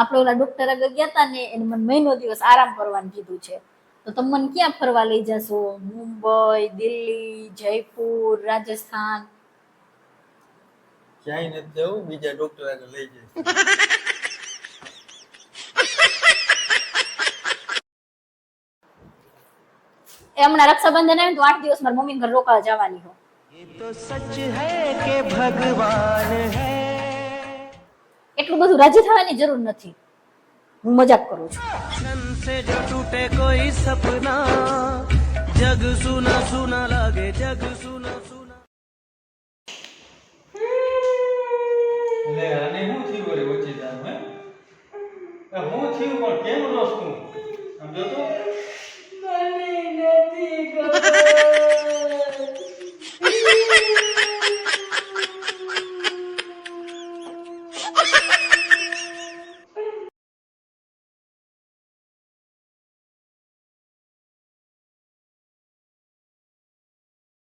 આપણે ઓલા ડોક્ટર આગળ ગયા હતા ને એને મને મહિનો દિવસ આરામ કરવાનું કીધું છે. તો તમે ક્યાં ફરવા લઈ જશો? મુંબઈ દિલ્હી જયપુર રાજસ્થાન? ક્યાંય નથી જવું બીજા ડોક્ટર આગળ લઈ જઈશ. હમણાં રક્ષાબંધન આવે તો આઠ દિવસ મારા મમ્મી ઘર રોકાવા જવાની હો. તો સચ હૈ કે ભગવાન હૈ. એટલું બધું રાજી થવાની જરૂર નથી. હું મજાક કરું છું. હું થયું પણ કેમ રસ તું સમજો તું